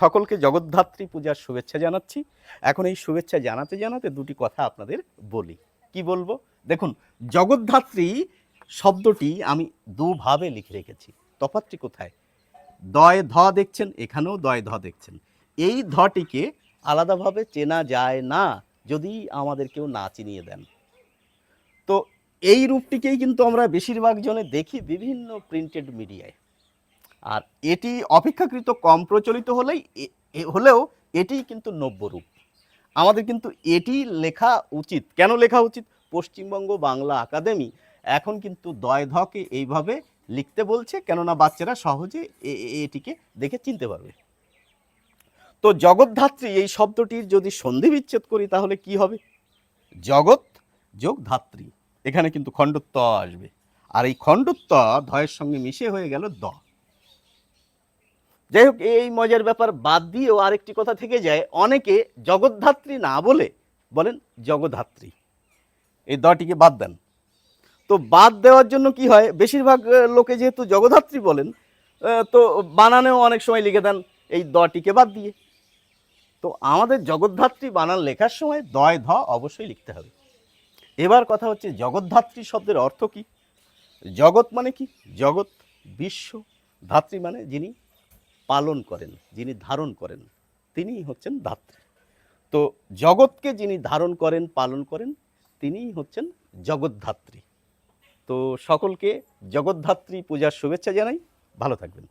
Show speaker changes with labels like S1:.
S1: সকলকে জগদ্ধাত্রী পূজার শুভেচ্ছা জানাচ্ছি। এখন এই শুভেচ্ছা জানাতে জানাতে দুটি কথা আপনাদের বলি। কি বলব? দেখুন, জগদ্ধাত্রী শব্দটি আমি দুভাবে লিখে রেখেছি। তফাৎটি কোথায়? দয় ধ দেখছেন, এখানেও দয় ধ দেখছেন। এই ধটিকে আলাদাভাবে চেনা যায় না, যদি আমাদের কেউ না চিনিয়ে দেন। তো এই রূপটিকেই কিন্তু আমরা বেশিরভাগ জনে দেখি বিভিন্ন প্রিন্টেড মিডিয়ায় আর এটি অপেক্ষাকৃত কম প্রচলিত হলেই হলেও এটিই কিন্তু নব্য রূপ আমাদের কিন্তু এটি লেখা উচিত। কেন লেখা উচিত? পশ্চিমবঙ্গ বাংলা একাডেমি এখন কিন্তু দয় ধকে এইভাবে লিখতে বলছে, কেননা বাচ্চারা সহজে এটিকে দেখে চিনতে পারবে। তো জগৎধাত্রী এই শব্দটির যদি সন্ধি বিচ্ছেদ করি তাহলে কি হবে? জগৎ যোগ ধাত্রী। এখানে কিন্তু খণ্ডত্ব আসবে। আর এই খণ্ডত্ব ধয়ের সঙ্গে মিশে হয়ে গেল দ। যাই হোক এই মজার ব্যাপার বাদ দিয়েও আরেকটি কথা থেকে যায়, অনেকে জগদ্ধাত্রী না বলে বলেন জগধাত্রী এই দটিকে বাদ দেন। তো বাদ দেওয়ার জন্য কি হয়? বেশিরভাগ লোকে যেহেতু জগধাত্রী বলেন তো বানানেও অনেক সময় লিখে দেন এই দটিকে বাদ দিয়ে। তো আমাদের জগদ্ধাত্রী বানান লেখার সময় দয়, ধ অবশ্যই লিখতে হবে। এবার কথা হচ্ছে জগদ্ধাত্রী শব্দের অর্থ কি? জগৎ মানে কি? জগৎ, বিশ্ব, ধাত্রী মানে যিনি পালন করেন, যিনি ধারণ করেন তিনি হচ্ছেন ধাত্রী। তো জগৎকে যিনি ধারণ করেন, পালন করেন তিনি হচ্ছেন জগদ্ধাত্রী তো সকলকে জগদ্ধাত্রী পূজার শুভেচ্ছা জানাই। ভালো থাকবেন।